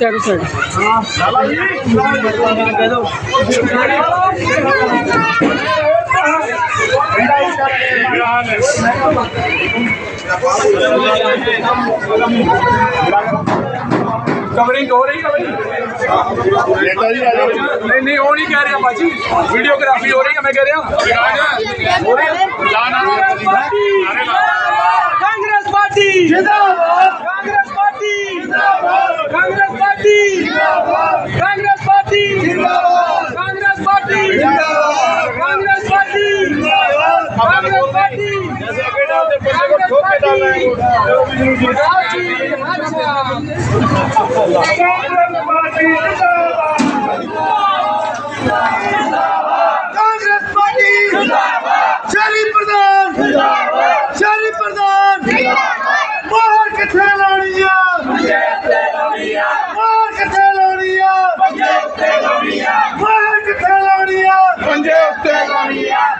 चारों side covering हो रही कवरिंग नहीं नहीं हो नहीं कह रहे भाजी वीडियोग्राफी हो रही है मैं कह रहा हूँ। कांग्रेस पार्टी। कांग्रेस ਪੰਜੇ ਉੱਤੇ ਲਾਉਣੀ ਆ?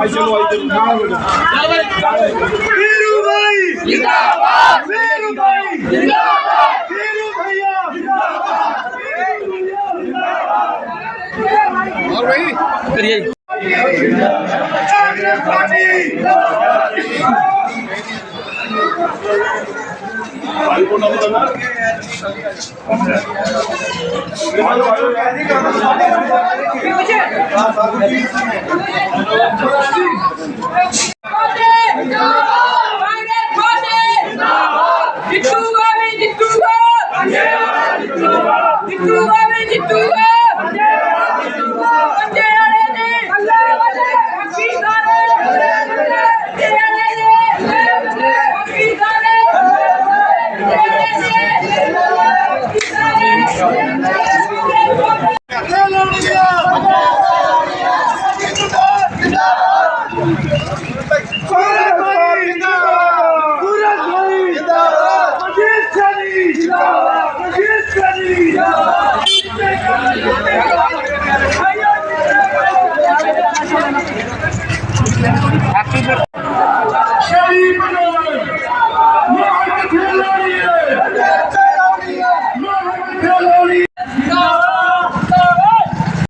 ਪਾਰਟੀ ਵੀਰੂ ਭਾਈ। ਜਿੰਦਾਬਾਦ ਵੀਰੂ ਭਾਈ। ਜਿੰਦਾਬਾਦ ਵੀਰੂ ਭਈਆ। ਜਿੰਦਾਬਾਦ ਵੀਰੂ ਭਈਆ ਕਰੀਏ। ਕਾਂਗਰਸ ਪਾਰਟੀ। ਕਾਂਗਰਸ ਲੋੜੀਆਂ ਜਿੰਦਾਬਾਦ ਜਿੰਦਾਬਾਦ